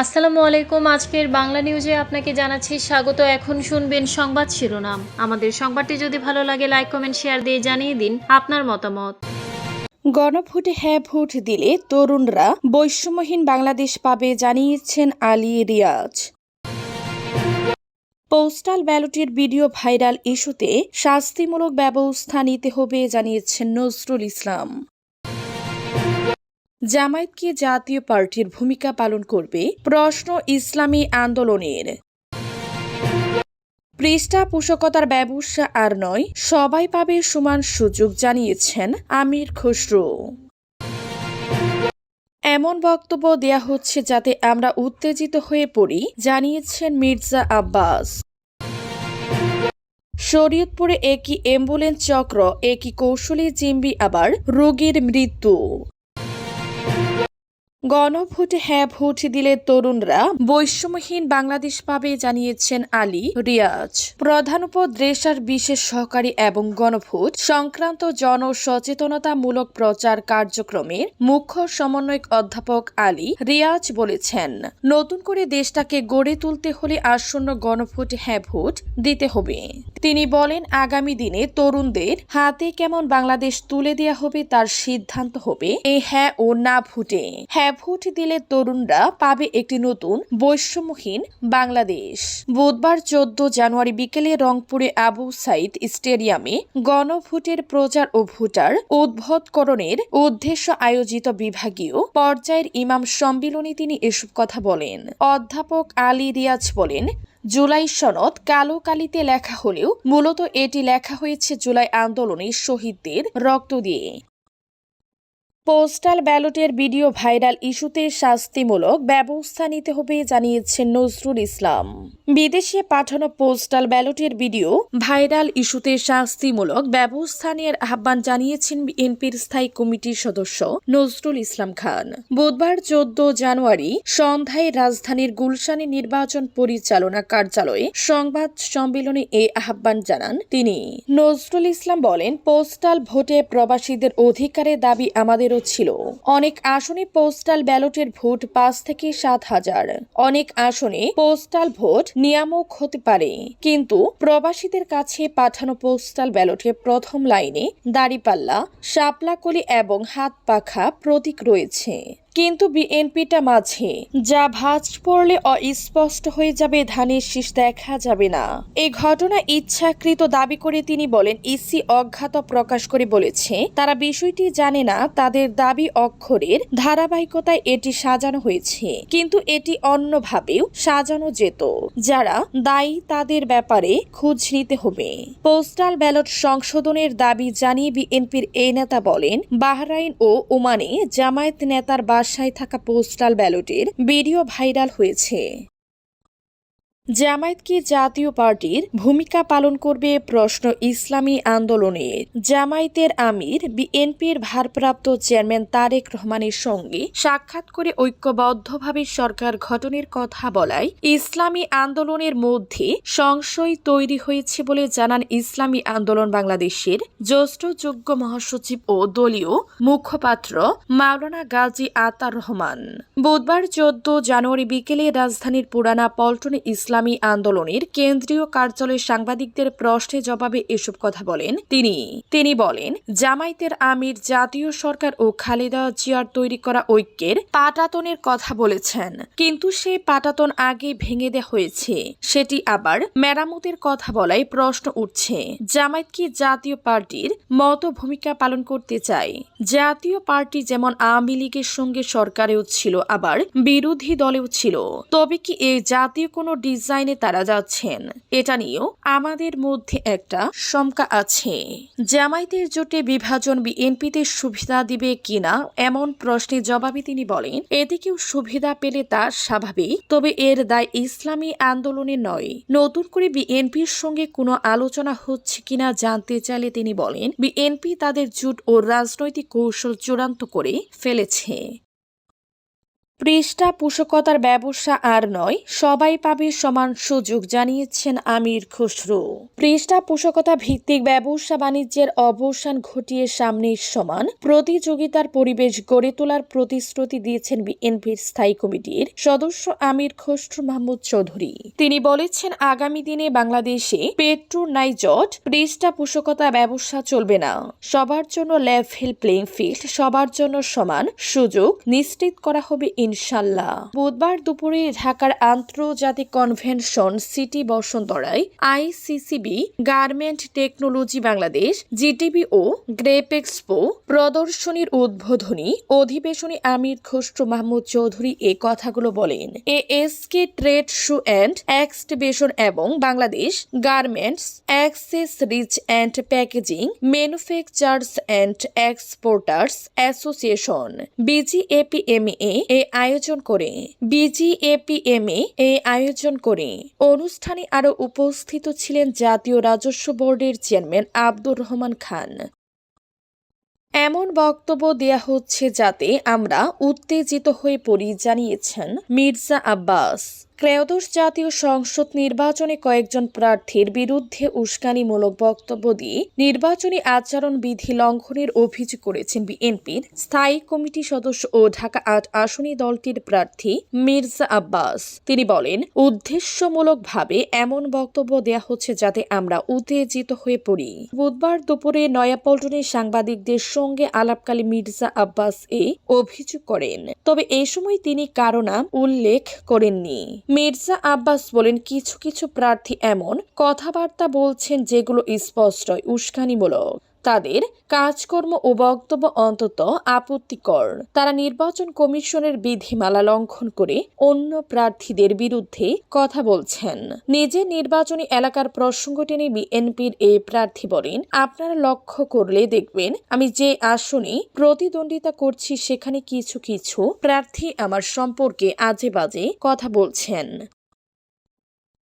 আসসালামু আলাইকুম। আজকের বাংলা নিউজে আপনাকে জানাচ্ছি স্বাগত। এখন শুনবেন সংবাদ শিরোনাম। আমাদের সংবাদটি যদি ভালো লাগে, লাইক, কমেন্ট, শেয়ার দিয়ে জানিয়ে দিন আপনার মতামত। গণভোটে হ্যাঁ ভোট দিলে তরুণরা বৈষম্যহীন বাংলাদেশ পাবে জানিয়েছেন আলী রিয়াজ। পোস্টাল ব্যালটের ভিডিও ভাইরাল ইস্যুতে শাস্তিমূলক ব্যবস্থা নিতে হবে জানিয়েছেন নজরুল ইসলাম। জামায়াতকে জাতীয় পার্টির ভূমিকা পালন করবে প্রশ্ন ইসলামী আন্দোলনের। পৃষ্ঠপোষকতার ব্যবসা আর নয়, সবাই পাবে সমান সুযোগ, জানিয়েছেন আমির খসরু। এমন বক্তব্য দেয়া হচ্ছে যাতে আমরা উত্তেজিত হয়ে পড়ি, জানিয়েছেন মির্জা আব্বাস। শরীয়তপুরে একই অ্যাম্বুলেন্স চক্র, একই কৌশলী জিম্বি আবার রোগীর মৃত্যু। গণভোটে হ্যাঁ ভোট দিলে তরুণরা বৈষম্যহীন বাংলাদেশ পাবে জানিয়েছেন আলী রিয়াজ। প্রধান উপদেষ্টার বিশেষ সহকারী এবং গণভোট সংক্রান্ত জনসচেতনতামূলক প্রচার কার্যক্রমের মুখ্য সমন্বয়ক অধ্যাপক আলী রিয়াজ বলেছেন, নতুন করে দেশটাকে গড়ে তুলতে হলে আসন্ন গণভোটে হ্যাঁ ভোট দিতে হবে। তিনি বলেন, আগামী দিনে তরুণদের হাতে কেমন বাংলাদেশ তুলে দেওয়া হবে তার সিদ্ধান্ত হবে এই হ্যাঁ ও না ভোটে। হ্যাঁ ভোট দিলে তরুণরা পাবে একটি নতুন বৈষম্যহীন বাংলাদেশ। বুধবার চোদ্দ জানুয়ারি বিকেলে রংপুরে আবু সাইদ স্টেডিয়ামে গণভোটের প্রচার ও ভোটার উদ্বোধকরণের উদ্দেশ্য আয়োজিত বিভাগীয় পর্যায়ের ইমাম সম্মিলনে তিনি এসব কথা বলেন। অধ্যাপক আলী রিয়াজ বলেন জুলাই সনদ কালো কালিতে লেখা হলেও মূলত এটি লেখা হয়েছে জুলাই আন্দোলনের শহীদদের রক্ত দিয়ে। পোস্টাল ব্যালটের ভিডিও ভাইরাল ইস্যুতে শাস্তিমূলক ব্যবস্থা নিতে হবে জানিয়েছেন নজরুল ইসলাম। বিদেশে পাঠানো পোস্টাল ব্যালটের ভিডিও ভাইরাল ইস্যুতে শাস্তিমূলক ব্যবস্থা নেওয়ার আহ্বান জানিয়েছেন বিএনপির স্থায়ী কমিটির সদস্য নজরুল ইসলাম খান। বুধবার চোদ্দ জানুয়ারি সন্ধ্যায় রাজধানীর গুলশানে নির্বাচন পরিচালনা কার্যালয়ে সংবাদ সম্মেলনে এই আহ্বান জানান তিনি। নজরুল ইসলাম বলেন, পোস্টাল ভোটে প্রবাসীদের অধিকারের দাবি আমাদেরও ছিল। অনেক আসনে পোস্টাল ব্যালটের ভোট পাঁচ থেকে সাত হাজার। অনেক আসনে পোস্টাল ভোট নিয়ামক হতে পারে। কিন্তু প্রবাসীদের কাছে পাঠানো পোস্টাল ব্যালটে প্রথম লাইনে দাড়িপাল্লা, শাপলাকলি এবং হাত পাখা প্রতীক রয়েছে। কিন্তু বিএনপিটা মাঝে। যা ভাঁজ পড়লে অস্পষ্ট হয়ে যাবে, ধানের শীষ দেখা যাবে না। এই ঘটনা ইচ্ছাকৃত দাবি করে তিনি বলেন, ইসি অজ্ঞাত প্রকাশ করে বলেছে, তারা বিষয়টি জানে না, তাদের দাবি অক্ষরের ধারাবাহিকতায় এটি সাজানো হয়েছে। কিন্তু এটি অন্যভাবেও সাজানো যেত, যারা দায়ী তাদের ব্যাপারে খোঁজ নিতে হবে। পোস্টাল ব্যালট সংশোধনের দাবি জানিয়ে বিএনপির এই নেতা বলেন, বাহরাইন ও ওমানে জামায়াত নেতার বাসায় থাকা পোস্টাল ব্যালটের ভিডিও ভাইরাল হয়েছে। জামায়াত কি জাতীয় পার্টির ভূমিকা পালন করবে প্রশ্ন ইসলামী আন্দোলনে। জামায়াতের আমির, বিএনপির ভারপ্রাপ্ত চেয়ারম্যান তারেক রহমানের সঙ্গে সাক্ষাৎ করে ঐক্যবদ্ধভাবে সরকার গঠনের কথা বলায়, ইসলামী আন্দোলনের মধ্যে সংশয় তৈরি হয়েছে বলে জানান ইসলামী আন্দোলন বাংলাদেশের জ্যেষ্ঠ যোগ্য মহাসচিব ও দলীয় মুখপাত্র মাওলানা গাজী আতার রহমান। বুধবার চোদ্দ জানুয়ারি বিকেলে রাজধানীর পুরানা পল্টনে ইসলামী আন্দোলনের কেন্দ্রীয় কার্যালয়ে সাংবাদিকদের প্রশ্নের জবাবে এসব কথা বলেন তিনি। তিনি বলেন, জামায়াতের আমির, জাতীয় সরকার ও খালেদা জিয়ার তৈরি করা ঐক্যের পাটাতনের কথা বলেছেন। কিন্তু সেই পাটাতন আগে ভেঙে দেওয়া হয়েছে। সেটি আবার মেরামতের কথা বলায় প্রশ্ন উঠছে, জামায়াত কি জাতীয় পার্টির মতো ভূমিকা পালন করতে চায়? জাতীয় পার্টি যেমন আওয়ামী লীগের সঙ্গে সরকারেও ছিল, আবার বিরোধী দলেও ছিল। তবে কি এই জাতীয় কোনো ডিজাইনে তারা যাচ্ছেন। এটা নিয়েও আমাদের মধ্যে একটা শঙ্কা আছে। জামায়াতের জোটে বিভাজন বিএনপিতে সুবিধা দিবে কিনা এমন প্রশ্নের জবাবে তিনি বলেন, এদিকেও সুবিধা পেলে তা স্বাভাবিক, তবে এর দায় ইসলামী আন্দোলনে নয়। নতুন করে বিএনপির সঙ্গে কোনো আলোচনা হচ্ছে কিনা জানতে চাইলে তিনি বলেন, বিএনপি তাদের জোট ও রাজনৈতিক কৌশল চূড়ান্ত করে ফেলেছে। পৃষ্ঠা পোষকতার ব্যবসা আর নয়, সবাই পাবে সমান সুযোগ, জানিয়েছেন আমির খসরু। পৃষ্ঠা পোষকতা ভিত্তিক ব্যবসা বাণিজ্যের অবসান ঘটিয়ে সামনে সমান, প্রতিযোগিতার পরিবেশ গড়ে তোলার প্রতিশ্রুতি দিয়েছেন বিএনপির স্থায়ী কমিটির সদস্য আমির খসরু মাহমুদ চৌধুরী। তিনি বলেছেন, আগামী দিনে বাংলাদেশে পেট্রো নাইজট পৃষ্ঠপোষকতা ব্যবসা চলবে না। সবার জন্য লেভেল প্লেইং ফিল্ড, সবার জন্য সমান সুযোগ নিশ্চিত করা হবে ইনশাল্লাহ। বুধবার দুপুরে ঢাকার আন্তর্জাতিক convention city বসন্তরায় ICCB garment technology Bangladesh GTB ও গ্রেপ এক্সপো প্রদর্শনীর উদ্বোধনী অধিবেশনে আমির খসরু মাহমুদ চৌধুরী এ কথাগুলো বলেন। A S K trade show and exhibition এবং Bangladesh garments accessories and packaging manufacturers and exporters association BGAPMEA এ আয়োজন করে বিজিএপিএমএ এ আয়োজন করে। অনুষ্ঠানে আরও উপস্থিত ছিলেন জাতীয় রাজস্ব বোর্ডের চেয়ারম্যান আব্দুর রহমান খান। এমন বক্তব্য দেয়া হচ্ছে যাতে আমরা উত্তেজিত হয়ে পড়ি, জানিয়েছেন মির্জা আব্বাস। ত্রয়োদশ জাতীয় সংসদ নির্বাচনে কয়েকজন প্রার্থীর বিরুদ্ধে উস্কানিমূলক বক্তব্য দিয়ে নির্বাচনী আচরণ বিধি লঙ্ঘনের অভিযোগ করেছেন বিএনপির স্থায়ী কমিটি সদস্য ও ঢাকা আট আসনী দলটির প্রার্থী মির্জা আব্বাস। তিনি বলেন, উদ্দেশ্যমূলকভাবে এমন বক্তব্য দেয়া হচ্ছে যাতে আমরা উত্তেজিত হয়ে পড়ি। বুধবার দুপুরে নয়াপল্টনে সাংবাদিকদের সঙ্গে আলাপকালে মির্জা আব্বাস এ অভিযোগ করেন। তবে এ সময় তিনি কারও নাম উল্লেখ করেননি। মির্জা আব্বাস বলেন কিছু কিছু প্রার্থী এমন কথাবার্তা বলছেন যেগুলো স্পষ্টই উস্কানিমূলক। তাদের কাজকর্ম ও বক্তব্য অন্তত আপত্তিকর। তারা নির্বাচন কমিশনের বিধিমালা লঙ্ঘন করে অন্য প্রার্থীদের বিরুদ্ধে কথা বলছেন। নিজের নির্বাচনী এলাকার প্রসঙ্গ টেনে বিএনপির এই প্রার্থী বলেন, আপনারা লক্ষ্য করলে দেখবেন, আমি যে আসনে প্রতিদ্বন্দ্বিতা করছি সেখানে কিছু কিছু প্রার্থী আমার সম্পর্কে আজে বাজে কথা বলছেন।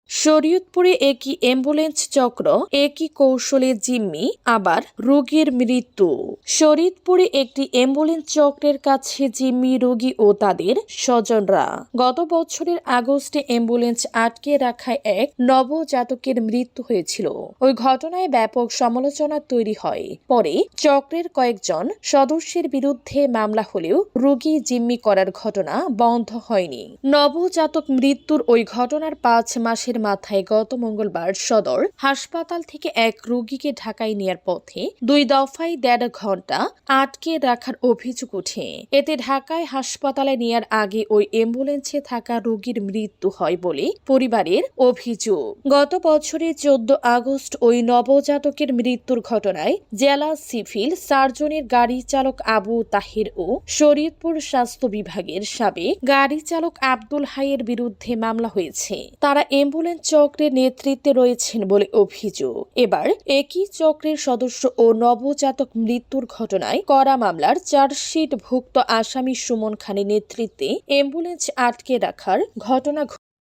শরীয়তপুরে একই অ্যাম্বুলেন্স চক্র, একই কৌশলে জিম্মি, আবার রোগীর মৃত্যু। শরীয়তপুরে একটি অ্যাম্বুলেন্স চক্রের কাছে জিম্মি রোগী ও তাদের স্বজনরা। গত বছরের আগস্টে অ্যাম্বুলেন্স আটকে রাখায় এক নবজাতকের মৃত্যু হয়েছিল। ওই ঘটনায় ব্যাপক সমালোচনা তৈরি হয়। পরে চক্রের কয়েকজন সদস্যের বিরুদ্ধে মামলা হলেও রোগী জিম্মি করার ঘটনা বন্ধ হয়নি। নবজাতক মৃত্যুর ওই ঘটনার পাঁচ মাসের মাথায় গত মঙ্গলবার সদর হাসপাতাল থেকে এক রোগীকে ঢাকায় নেয়ার পথে দুই দফায় দেড় ঘণ্টা আটকে রাখার অভিযোগ ওঠে। এতে ঢাকায় হাসপাতালে নেয়ার আগে ওই অ্যাম্বুলেন্সে থাকা রোগীর মৃত্যু হয় বলে পরিবারের অভিযোগ। গত বছরের চোদ্দ আগস্ট ওই নবজাতকের মৃত্যুর ঘটনায় জেলা সিভিল সার্জনের গাড়ি চালক আবু তাহির ও শরীয়তপুর স্বাস্থ্য বিভাগের সাবেক গাড়ি চালক আব্দুল হাইয়ের বিরুদ্ধে মামলা হয়েছে। তারা অ্যাম্বুলেন্স চক্রের নেতৃত্বে রয়েছেন বলে অভিযোগ। এবার একই চক্রের সদস্য ও নবজাতক মৃত্যুর ঘটনায় করা মামলার চার্জশিট ভুক্ত আসামি সুমন খানের নেতৃত্বে অ্যাম্বুলেন্স আটকে রাখার ঘটনা